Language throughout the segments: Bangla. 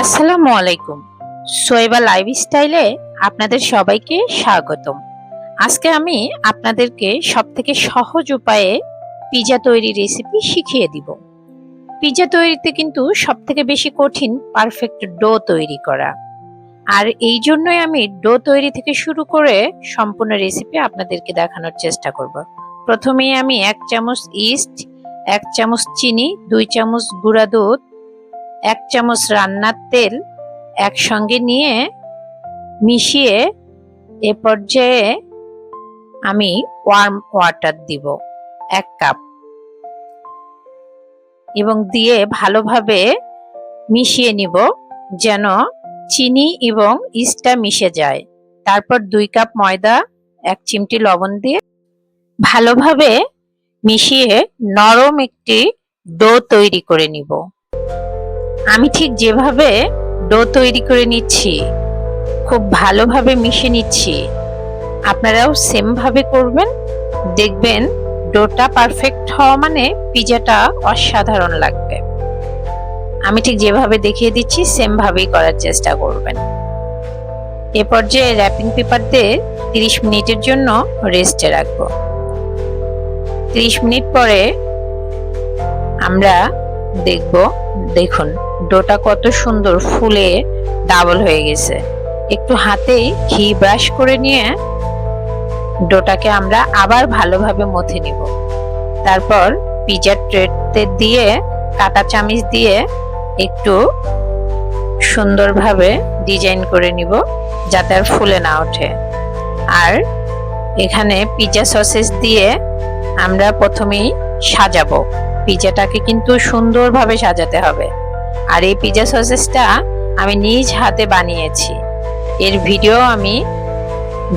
আসসালামু আলাইকুম। সোয়েবা লাইফ স্টাইলে আপনাদের সবাইকে স্বাগতম। আজকে আমি আপনাদেরকে সব থেকে সহজ উপায়ে পিজা তৈরি রেসিপি শিখিয়ে দিব। পিজা তৈরিতে কিন্তু সব থেকে বেশি কঠিন পারফেক্ট ডো তৈরি করা। আর এই জন্যই আমি ডো তৈরি থেকে শুরু করে সম্পূর্ণ রেসিপি আপনাদেরকে দেখানোর চেষ্টা করব। প্রথমেই আমি এক চামচ ইস্ট, এক চামচ চিনি, দুই চামচ গুঁড়া দুধ এক চামচ রান্নার তেল একসঙ্গে নিয়ে মিশিয়ে এ পর্যায়ে আমি ওয়ার্ম ওয়াটার দিব, এক কাপ এবং দিয়ে ভালোভাবে মিশিয়ে নিব যেন চিনি এবং ইস্টটা মিশে যায়। তারপর দুই কাপ ময়দা, এক চিমটি লবণ দিয়ে ভালোভাবে মিশিয়ে নরম একটি ডো তৈরি করে নিব। আমি ঠিক যেভাবে ডো তৈরি করে নিচ্ছি, খুব ভালোভাবে মিশে নিচ্ছি, আপনারাও সেম ভাবে করবেন। দেখবেন ডোটা পারফেক্ট হওয়া মানে পিজাটা অসাধারণ লাগবে। আমি ঠিক যেভাবে দেখিয়ে দিচ্ছি সেম ভাবেই করার চেষ্টা করবেন। এ পর্যায়ে র্যাপিং পেপার দিয়ে তিরিশ মিনিটের জন্য রেস্টে রাখব। তিরিশ মিনিট পরে আমরা দেখব। দেখুন, ডোটা কত সুন্দর ফুলে ডাবল হয়ে গেছে। একটু হাতে ঘি ব্রাশ করে নিয়ে ডোটাকে আমরা আবার ভালোভাবে মথে নিব। তারপর পিজার ট্রেতে দিয়ে, কাটা চামিচ দিয়ে একটু সুন্দরভাবে ডিজাইন করে নিব, যাতে আর ফুলে না ওঠে। আর এখানে পিজা সসেস দিয়ে আমরা প্রথমেই সাজাবো। পিজাটাকে কিন্তু সুন্দরভাবে সাজাতে হবে। আর এই পিজা সসেসটা আমি নিজ হাতে বানিয়েছি। এর ভিডিও আমি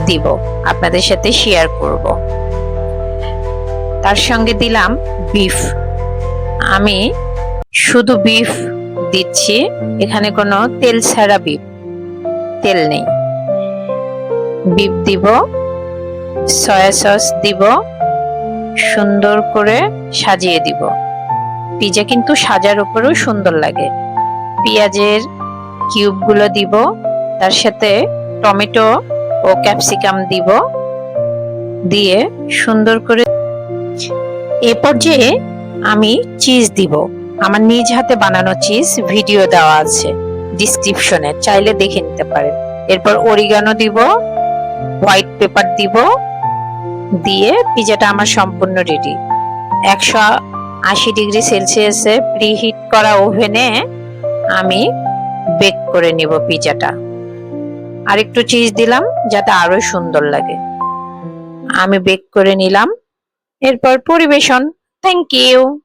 দিব, আপনাদের সাথে শেয়ার করব। তার সঙ্গে দিলাম বিফ। আমি শুধু বিফ দিচ্ছি, এখানে কোনো তেল ছাড়া বিফ। তেল নেই। বিফ দিব, সয়া সস দিব সুন্দর করে সাজিয়ে দিব। পিজা কিন্তু সাজার উপরেও সুন্দর লাগে। পেঁয়াজের কিউবগুলো দিব, তার সাথে টমেটো ও ক্যাপসিকাম দিব, দিয়ে সুন্দর করে এ পর্যায়ে আমি চিজ দিব। আমার নিজ হাতে বানানো চিজ ভিডিও দেওয়া আছে ডিসক্রিপশনে, চাইলে দেখে নিতে পারেন। এরপর অরিগানো দিব, হোয়াইট পেপার দিব দিয়ে পিজাটা আমার সম্পূর্ণ রেডি একশো আশি ডিগ্রি সেলসিয়াসে প্রি হিট করা ওভেনে আমি বেক করে নিব পিজাটা। আর একটু চিজ দিলাম, যাতে আরও সুন্দর লাগে। আমি বেক করে নিলাম। এরপর পরিবেশন। Thank you